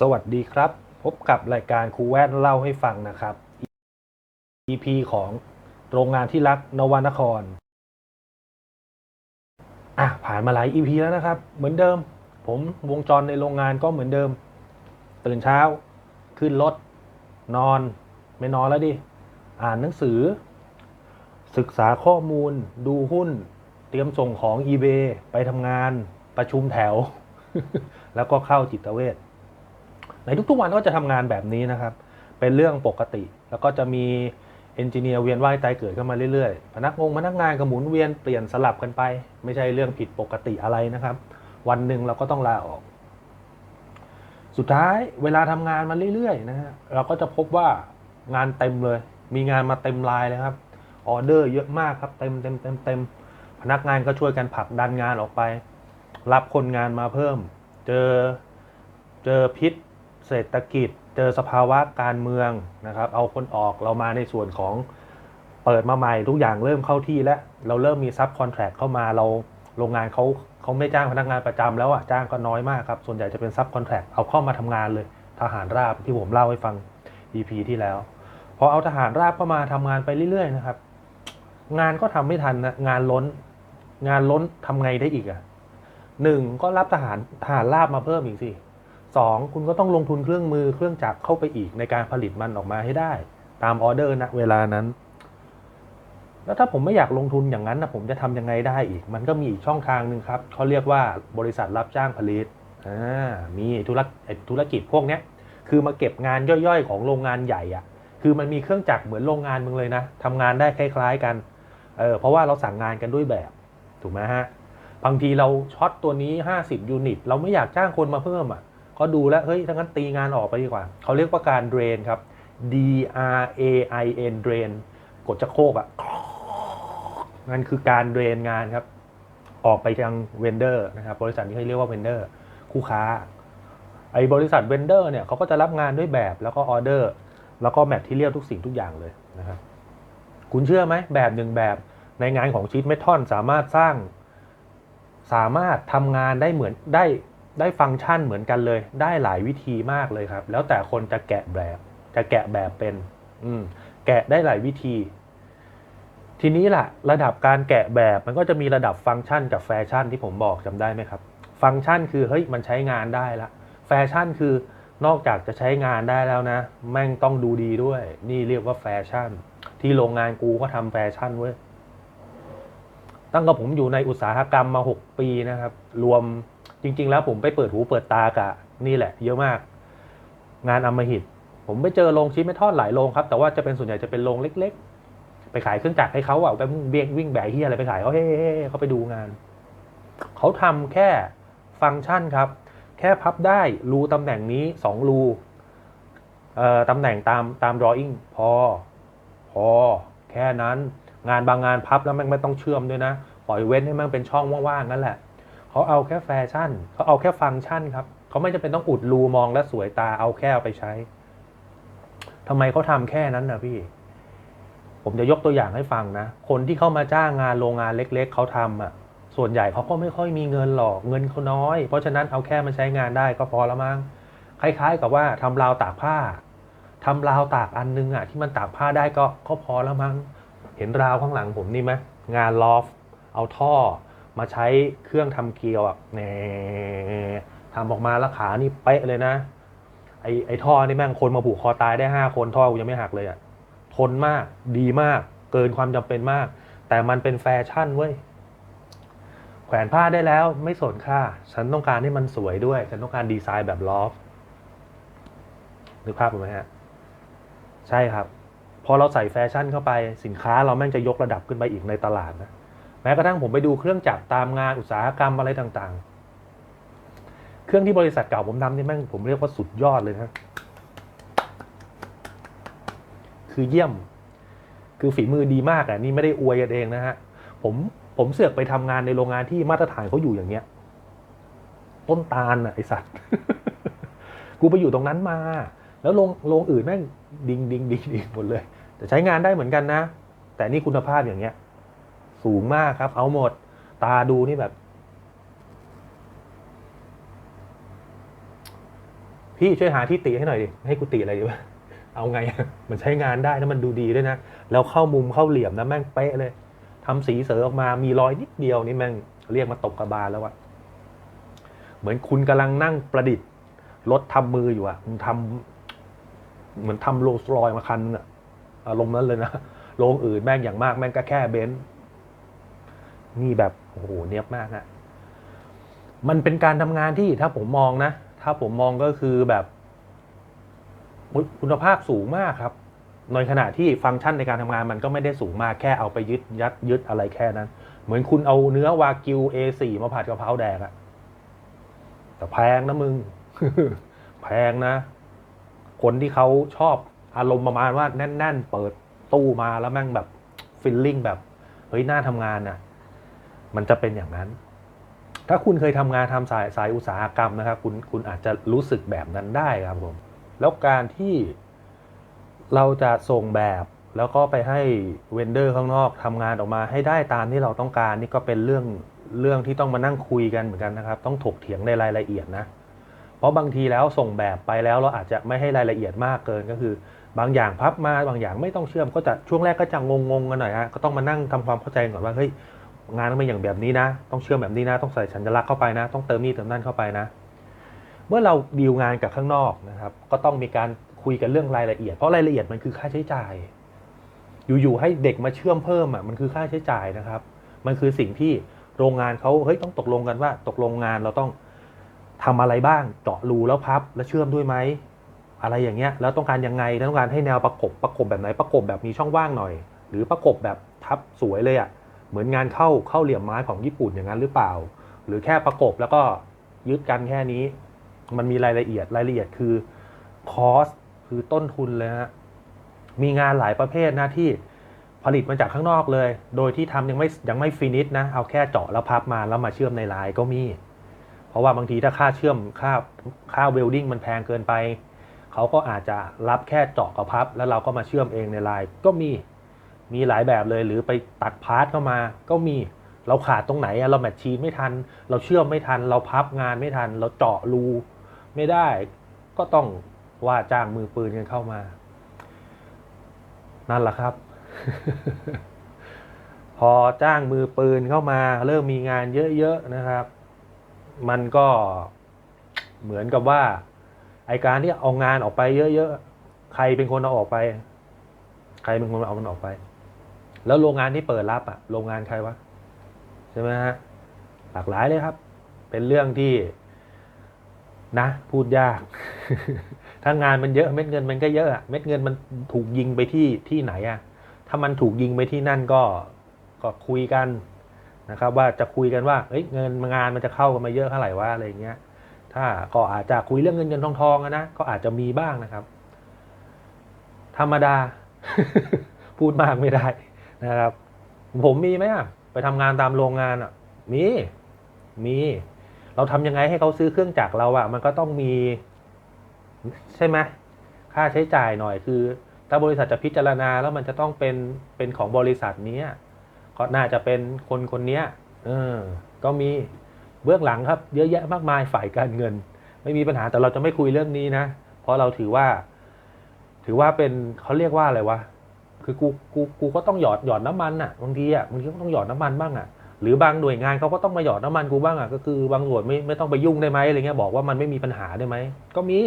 สวัสดีครับ พบกับรายการครูแว่นเล่าให้ฟังนะครับ EP ของโรงงานที่รักนวนคร อะผ่านมาหลาย EP แล้วนะครับ เหมือนเดิม ผมวงจรในโรงงานก็เหมือนเดิม ตื่นเช้า ขึ้นรถ นอน ไม่นอนแล้วดิ อ่านหนังสือ ศึกษาข้อมูล ดูหุ้น เตรียมส่งของ eBay ไปทำงาน ประชุมแถว แล้วก็เข้าจิตเวช ในทุกๆวันก็จะทำงานแบบนี้นะครับ เป็นเรื่องปกติ แล้วก็จะมีเอนจิเนียร์เวียนว่ายตายเกิดขึ้นมาเรื่อยๆ พนักงงพนักงานก็หมุนเวียนเปลี่ยนสลับกันไป ไม่ใช่เรื่องผิดปกติอะไรนะครับ วันหนึ่งเราก็ต้องลาออก สุดท้ายเวลาทำงานมาเรื่อยๆนะฮะเราก็จะพบว่างานเต็มเลย มีงานมาเต็มลายเลยครับออเดอร์เยอะมากครับเต็มเต็มเต็มเต็มพนักงานก็ช่วยกันผลักดันงานออกไป รับคนงานมาเพิ่ม เจอเจอพิษ เศรษฐกิจ เจอสภาวะการเมืองนะครับ เอาคนออกเรามาในส่วนของเปิดมาใหม่ทุกอย่างเริ่มเข้าที่แล้ว เราเริ่มมีซับคอนแทรคเข้ามาเราโรงงานเขาเขาไม่จ้างพนักงานประจำแล้วอะจ้างก็น้อยมากครับ ส่วนใหญ่จะเป็นซับคอนแทรคเอาเข้ามาทำงานเลยทหารราบที่ผมเล่าให้ฟัง EP ที่แล้วพอเอาทหารราบเข้ามาทำงานไปเรื่อยๆนะครับ งานก็ทำไม่ทันนะงานล้น งานล้นทำไงได้อีกอะหนึ่งก็รับทหารทหารราบมาเพิ่มอีกสิ สองคุณก็ต้องลงทุนเครื่องมือเครื่องจักรเข้าไปอีกในการผลิตมันออกมาให้ได้ ตามออเดอร์ณเวลานั้น แล้วถ้าผมไม่อยากลงทุนอย่างนั้นนะผมจะทำยังไงได้อีก มันก็มีอีกช่องทางหนึ่งครับเขาเรียกว่าบริษัทรับจ้างผลิตมีธุรกไอ้ธุรกิจพวกนี้คือมาเก็บงานย่อยๆ ของโรงงานใหญ่อะคือมันมีเครื่องจักรเหมือนโรงงานมึงเลยนะทำงานได้คล้ายๆกันเออเพราะว่าเราสั่งงานกันด้วยแบบถูกไหมฮะบางทีเราช็อตตัวนี้ 50 ยูนิต เราไม่อยากจ้างคนมาเพิ่มอะ ก็ดูแล้วเฮ้ยถ้างั้นตีงานออกไปดีกว่า เขาเรียกว่าการเดรนครับ D R A I N เดรนกดจะโคกอะนั่นคือการเดรนงานครับ ออกไปยังเวนเดอร์นะครับบริษัทนี้เขาเรียกว่าเวนเดอร์คู่ค้า ไอ้บริษัทเวนเดอร์เนี่ยเขาก็จะรับงานด้วยแบบแล้วก็ออเดอร์ แล้วก็แมทที่เรียลทุกสิ่งทุกอย่างเลยนะครับคุณเชื่อไหมแบบหนึ่งแบบในงานของชีตเมทอนสามารถสร้าง สามารถทำงานได้เหมือนได้ ได้ฟังก์ชันเหมือนกันเลย ได้หลายวิธีมากเลยครับ แล้วแต่คนจะแกะแบบ จะแกะแบบเป็น อืม แกะได้หลายวิธี ทีนี้ล่ะ ระดับการแกะแบบมันก็จะมีระดับฟังก์ชันกับแฟชั่นที่ผมบอกจำได้ไหมครับ ฟังก์ชันคือเฮ้ยมันใช้งานได้ละ แฟชั่นคือนอกจากจะใช้งานได้แล้วนะ แม่งต้องดูดีด้วย นี่เรียกว่าแฟชั่น ที่โรงงานกูก็ทำแฟชั่นเว้ยตั้งแต่ผมอยู่ในอุตสาหกรรมมา 6 ปีนะครับ รวม จริง ๆ แล้วผมไปเปิดหูเปิดตากะนี่แหละ เยอะมาก งานอมหิต ผมไปเจอโรงชิ้นไม่ทอดหลายโรงครับ แต่ว่าจะเป็นส่วนใหญ่จะเป็นโรงเล็ก ๆ ไปขายเครื่องจักรให้เขาอะไปเบียงวิ่งแบกเฮียอะไรไปขายเขาเฮ้เขาไปดูงาน เขาทำแค่ฟังก์ชันครับ แค่พับได้รูตำแหน่งนี้สองรูตำแหน่งตามตาม drawing พอ พอ แค่นั้น งานบางงานพับแล้วมันไม่ต้องเชื่อมด้วยนะ ปล่อยเว้นให้มันเป็นช่องว่างๆนั่นแหละ เขาเอาแค่แฟชั่น เขาเอาแค่ฟังก์ชันครับ เขาไม่จำเป็นต้องอุดรูมองและสวยตาเอาแค่เอาไปใช้ทำไมเขาทำแค่นั้นนะพี่ ผมจะยกตัวอย่างให้ฟังนะ คนที่เข้ามาจ้างงานโรงงานเล็ก ๆ เขาทำอะ ส่วนใหญ่เขาก็ไม่ค่อยมีเงินหรอก เงินเขาน้อย เพราะฉะนั้นเอาแค่มันใช้งานได้ก็พอละมั้ง คล้ายๆ กับว่าทำราวตากผ้าทำราวตากอันนึงอะที่มันตากผ้าได้ก็ก็พอละมั้ง เห็นราวข้างหลังผมนี่ไหมงานลอฟ เอาท่อ มาใช้เครื่องทำเกลียวอะแหนทำออกมาแล้วขานี่เป๊ะเลยนะ ไอไอท่อนี่แม่งคนมาผูกคอตายได้ห้าคนท่อกูยังไม่หักเลยอะทนมากดีมาก เกินความจำเป็นมาก แต่มันเป็นแฟชั่นเว้ยแขวนผ้าได้แล้วไม่สนค่า ฉันต้องการให้มันสวยด้วย ฉันต้องการดีไซน์แบบลอฟนึกภาพออกไหมฮะ ใช่ครับ พอเราใส่แฟชั่นเข้าไปสินค้าเราแม่งจะยกระดับขึ้นไปอีกในตลาดนะ แม้กระทั่งผมไปดูเครื่องจักรตามงานอุตสาหกรรมอะไรต่างๆ เครื่องที่บริษัทเก่าผมทำนี่แม่งผมเรียกว่าสุดยอดเลยนะคือเยี่ยม คือฝีมือดีมากอะนี่ไม่ได้อวยกันเองนะฮะผมผมเสือกไปทำงานในโรงงานที่มาตรฐานเขาอยู่อย่างเงี้ย ต้นตาลอะไอสัตว์ กูไปอยู่ตรงนั้นมา แล้วโรงโรงอื่นแม่งดิงดิงดิงดิงหมดเลย แต่ใช้งานได้เหมือนกันนะ แต่นี่คุณภาพอย่างเงี้ย สูงมากครับ เอาหมด ตาดูนี่แบบ พี่ช่วยหาที่ติให้หน่อยดิ ให้กูติอะไรดีวะ เอาไง มันใช้งานได้นะมันดูดีด้วยนะ แล้วเข้ามุมเข้าเหลี่ยมนะแม่งเป๊ะเลยทำสีเสือออกมา มีรอยนิดเดียวนี่แม่งเรียกมาตกกระบาลแล้วอะเหมือนคุณกำลังนั่งประดิษฐ์รถทำมืออยู่อะมึงทำเหมือนทำโรลส์รอยซ์มาคันอะอารมณ์นั้นเลยนะโรงอื่นแม่งอย่างมากแม่งก็แค่เบนซ์ นี่แบบโอ้โหเนียบมากนะมันเป็นการทำงานที่ถ้าผมมองนะ ถ้าผมมองก็คือแบบคุณภาพสูงมากครับในขณะที่ฟังก์ชันในการทำงานมันก็ไม่ได้สูงมากแค่เอาไปยึดยัดยึดอะไรแค่นั้น เหมือนคุณเอาเนื้อวากิว A4 มาผัดกะเพราแดกอะแต่แพงนะมึง แพงนะ คนที่เขาชอบอารมณ์ประมาณว่าแน่น ๆ เปิดตู้มาแล้วแม่งแบบฟิลลิ่งแบบ เฮ้ยน่าทำงานน่ะ มันจะเป็นอย่างนั้น ถ้าคุณเคยทำงานทำสายสายอุตสาหกรรมนะครับ คุณคุณอาจจะรู้สึกแบบนั้นได้ครับผม แล้วการที่เราจะส่งแบบแล้วก็ไปให้เวนเดอร์ข้างนอกทำงานออกมาให้ได้ตามที่เราต้องการนี่ก็เป็นเรื่องเรื่องที่ต้องมานั่งคุยกันเหมือนกันนะครับ ต้องถกเถียงในรายละเอียดนะ เพราะบางทีแล้วส่งแบบไปแล้วเราอาจจะไม่ให้รายละเอียดมากเกินก็คือ บางอย่างพับมาบางอย่างไม่ต้องเชื่อมก็จะช่วงแรกก็จะงงๆกันหน่อยฮะก็ต้องมานั่งทำความเข้าใจก่อนว่าเฮ้ย งานต้องเป็นอย่างแบบนี้นะ ต้องเชื่อมแบบนี้นะ ต้องใส่สัญลักษณ์เข้าไปนะ ต้องเติมนี่เติมนั่นเข้าไปนะ เมื่อเราดีลงานกับข้างนอกนะครับ ก็ต้องมีการคุยกันเรื่องรายละเอียด เพราะรายละเอียดมันคือค่าใช้จ่าย อยู่ๆให้เด็กมาเชื่อมเพิ่มอะมันคือค่าใช้จ่ายนะครับ มันคือสิ่งที่โรงงานเขาเฮ้ยต้องตกลงกันว่า ตกลงงานเราต้องทำอะไรบ้างเจาะรูแล้วพับแล้วเชื่อมด้วยไหมอะไรอย่างเงี้ยแล้วต้องการยังไงแล้วต้องการให้แนวประกบประกบแบบไหนประกบแบบมีช่องว่างหน่อย หรือประกบแบบทับสวยเลยอะ เหมือนงานเข้าเข้าเหลี่ยมไม้ของญี่ปุ่นอย่างนั้นหรือเปล่า หรือแค่ประกบแล้วก็ยึดกันแค่นี้ มันมีรายละเอียดรายละเอียดคือคอสคือต้นทุนเลยฮะมีงานหลายประเภทนะที่ผลิตมาจากข้างนอกเลย โดยที่ทำยังไม่ยังไม่ฟินิชนะ เอาแค่เจาะแล้วพับมาแล้วมาเชื่อมในลายก็มี เพราะว่าบางทีถ้าค่าเชื่อมค่าค่าเวลดิ้งมันแพงเกินไป เขาก็อาจจะรับแค่เจาะกับพับ แล้วเราก็มาเชื่อมเองในลายก็มี มีหลายแบบเลยหรือไปตัดพาร์ทเข้ามา ก็มีเราขาดตรงไหนเราแมทชีนไม่ทัน เราเชื่อมไม่ทัน เราพับงานไม่ทัน เราเจาะรูไม่ได้ ก็ต้องว่าจ้างมือปืนกันเข้ามา นั่นแหละครับ พอจ้างมือปืนเข้ามา เริ่มมีงานเยอะๆนะครับ มันก็เหมือนกับว่า ไอการที่เอางานออกไปเยอะๆใครเป็นคนเอาออกไป ใครเป็นคนเอามันออกไป แล้วโรงงานที่เปิดรับอะโรงงานใครวะใช่ไหมฮะหลากหลายเลยครับ เป็นเรื่องที่นะ พูดยาก ถ้างานมันเยอะเม็ดเงินมันก็เยอะเม็ดเงินมันถูกยิงไปที่ที่ไหนอะถ้ามันถูกยิงไปที่นั่นก็ก็คุยกันนะครับ ว่าจะคุยกันว่าเอ้ยเงินงานมันจะเข้ากันมาเยอะเท่าไหร่วะอะไรเงี้ย ถ้าก็อาจจะคุยเรื่องเงินเงินทองทองนะก็อาจจะมีบ้างนะครับ ธรรมดา พูดมากไม่ได้ นะครับ ผมมีไหมอะไปทำงานตามโรงงานอะ มีมี เราทำยังไงให้เขาซื้อเครื่องจักรเราอะ มันก็ต้องมี ใช่ไหมค่าใช้จ่ายหน่อยคือ ถ้าบริษัทจะพิจารณาแล้วมันจะต้องเป็นเป็นของบริษัทนี้ก็น่าจะเป็นคนคนนี้เออ ก็มีเบื้องหลังครับ เยอะแยะมากมายฝ่ายการเงิน ไม่มีปัญหาแต่เราจะไม่คุยเรื่องนี้นะ เพราะเราถือว่า ถือว่าเป็นเขาเรียกว่าอะไรวะ คือกูกูกูก็ต้องหยอดหยอดน้ำมันอะบางทีอะบางทีก็ต้องหยอดน้ำมันบ้างอะหรือบางหน่วยงานเขาก็ต้องมาหยอดน้ำมันกูบ้างอะก็คือบางหน่วยไม่ไม่ต้องไปยุ่งได้ไหมอะไรเงี้ยบอกว่ามันไม่มีปัญหาได้ไหมก็มี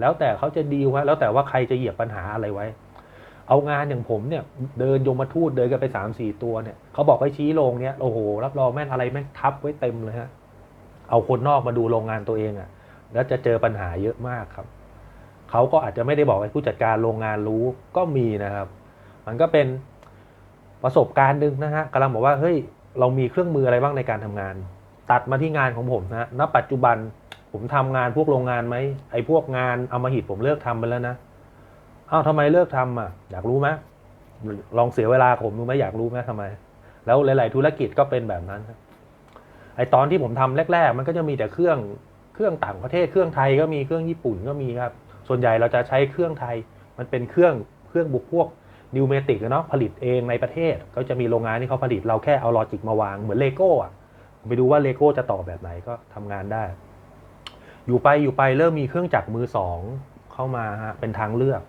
แล้วแต่เขาจะดีลฮะแล้วแต่ว่าใครจะเหยียบปัญหาอะไรไว้ เอางานอย่างผมเนี่ย เดินยมมาทูตเดินกันไปสามสี่ตัวเนี่ยเขาบอกให้ชี้โรงเนี่ยโอ้โหรับรองแม่งอะไรแม่งทับไว้เต็มเลยฮะเอาคนนอกมาดูโรงงานตัวเองอะ แล้วจะเจอปัญหาเยอะมากครับเขาก็อาจจะไม่ได้บอกให้ผู้จัดการโรงงานรู้ก็มีนะครับ มันก็เป็นประสบการณ์หนึ่งนะฮะกำลังบอกว่าเฮ้ยเรามีเครื่องมืออะไรบ้างในการทำงาน ตัดมาที่งานของผมนะณปัจจุบันผมทำงานพวกโรงงานไหมไอ้พวกงานเอามาหิดผมเลิกทำไปแล้วนะอ้าวทำไมเลิกทำอะ อยากรู้ไหมลองเสียเวลาผมดูไหมอยากรู้ไหมทำไม แล้วหลาย ๆ ธุรกิจก็เป็นแบบนั้นไอ้ตอนที่ผมทำแรก ๆ มันก็จะมีแต่เครื่องเครื่องต่างประเทศเครื่องไทยก็มีเครื่องญี่ปุ่นก็มีครับ ส่วนใหญ่เราจะใช้เครื่องไทย มันเป็นเครื่องเครื่องบุกพวก นิวเมติกเนาะผลิตเองในประเทศ ก็จะมีโรงงานที่เขาผลิตเราแค่เอาลอจิกมาวางเหมือนเลโก้อะไปดูว่าเลโก้จะต่อแบบไหนก็ทำงานได้ อยู่ไปอยู่ไปเริ่มมีเครื่องจักรมือสองเข้ามาฮะเป็นทางเลือก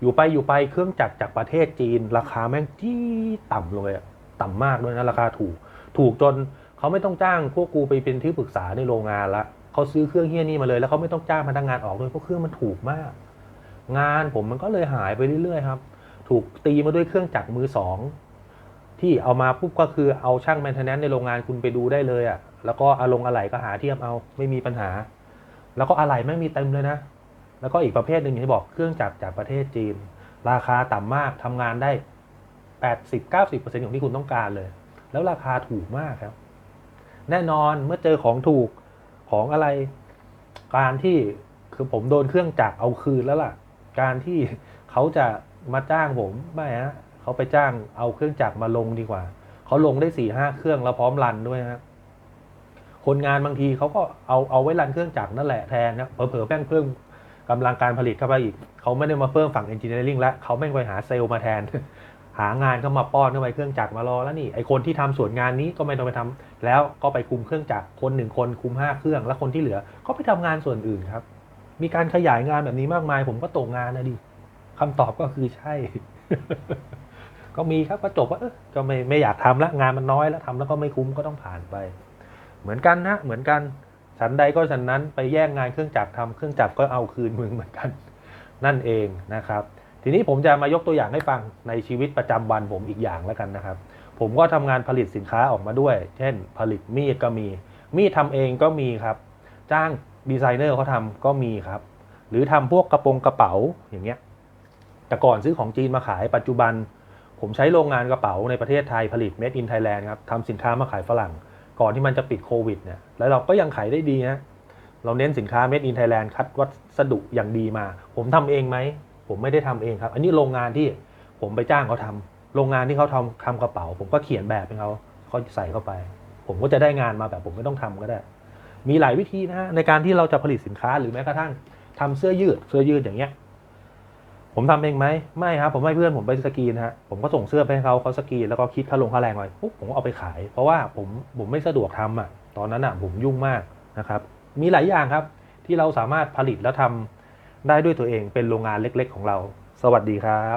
อยู่ไปอยู่ไปเครื่องจักรจากประเทศจีน ราคาแม่งจี้ต่ำลงเลยต่ำมากด้วยนะราคาถูก ถูกจนเขาไม่ต้องจ้างพวกกูไปเป็นที่ปรึกษาในโรงงานละเขาซื้อเครื่องเฮี้ยนี่มาเลยแล้วเขาไม่ต้องจ้างพนักงานออกด้วยเพราะเครื่องมันถูกมาก งานผมมันก็เลยหายไปเรื่อยๆครับ ถูกตีมาด้วยเครื่องจักรมือสองที่เอามาปุ๊บก็คือเอาช่างแมนเทนแนนในโรงงานคุณไปดูได้เลยอะ่ะ แล้วก็อาลงอะไหล่ก็หาเทียมเอาไม่มีปัญหา แล้วก็อะไหล่ไม่มีเต็มเลยนะ แล้วก็อีกประเภทหนึ่งที่บอกเครื่องจักรจากประเทศจีน ราคาต่ำมากทำงานได้80-90%ของที่คุณต้องการเลย แล้วราคาถูกมากครับ แน่นอนเมื่อเจอของถูกของอะไร การที่คือผมโดนเครื่องจักรเอาคืนแล้วล่ะ การที่เขาจะ มาจ้างผมไม่ฮะเขาไปจ้างเอาเครื่องจักรมาลงดีกว่า เขาลงได้สี่ห้าเครื่องแล้วพร้อมรันด้วยฮะคนงานบางทีเขาก็เอาเอาไว้รันเครื่องจักรนั่นแหละแทนนะเผลอๆแม่งเพิ่มกำลังการผลิตเข้าไปอีก เขาไม่ได้มาเพิ่มฝั่งเอนจิเนียริงแล้วเขาแม่งไปหาเซลล์มาแทน หางานก็มาป้อนเข้าไปเครื่องจักรมารอแล้วนี่ไอคนที่ทำส่วนงานนี้ก็ไม่ต้องไปทำแล้วก็ไปคุมเครื่องจักรคนหนึ่งคนคุมห้าเครื่อง แล้วคนที่เหลือก็ไปทำงานส่วนอื่นครับ มีการขยายงานแบบนี้มากมาย ผมก็ตกงานนะดิ คำตอบก็คือใช่ ก็มีครับก็จบว่าก็ไม่ไม่อยากทำละงานมันน้อยแล้วทำแล้วก็ไม่คุ้มก็ต้องผ่านไป เหมือนกันนะเหมือนกันฉันใดก็ฉันนั้นไปแย่งงานเครื่องจักรทำเครื่องจักรก็เอาคืนมึงเหมือนกัน นั่นเองนะครับ ทีนี้ผมจะมายกตัวอย่างให้ฟังในชีวิตประจำวันผมอีกอย่างแล้วกันนะครับ ผมก็ทำงานผลิตสินค้าออกมาด้วย เช่น ผลิตมีดก็มี มีดทำเองก็มีครับ จ้างดีไซเนอร์เขาทำก็มีครับ หรือทำพวกกระโปรงกระเป๋าอย่างเงี้ย แต่ก่อนซื้อของจีนมาขายปัจจุบัน ผมใช้โรงงานกระเป๋าในประเทศไทยผลิต made in Thailand ครับทำสินค้ามาขายฝรั่ง ก่อนที่มันจะปิดโควิดเนี่ยแล้วเราก็ยังขายได้ดีนะเราเน้นสินค้า made in Thailand คัดวัสดุอย่างดีมา ผมทำเองไหม ผมไม่ได้ทำเองครับ อันนี้โรงงานที่ผมไปจ้างเขาทำโรงงานที่เขาทำทำกระเป๋า ผมก็เขียนแบบให้เขาเขาใส่เข้าไป ผมก็จะได้งานมาแบบผมไม่ต้องทำก็ได้ มีหลายวิธีนะฮะในการที่เราจะผลิตสินค้าหรือแม้กระทั่งทำเสื้อยืดเสื้อยืดอย่างเงี้ย ผมทำเองไหมไม่ครับ ผมให้เพื่อนผมไปสกรีนฮะผมก็ส่งเสื้อไปให้เขาเขาสกรีนแล้วก็คิดค่าลงค่าแรงไว้ปุ๊บผมก็เอาไปขาย เพราะว่าผมผมไม่สะดวกทำอะตอนนั้นอะผมยุ่งมากนะครับมีหลายอย่างครับที่เราสามารถผลิตแล้วทำได้ด้วยตัวเองเป็นโรงงานเล็ก ๆ ของเรา สวัสดีครับ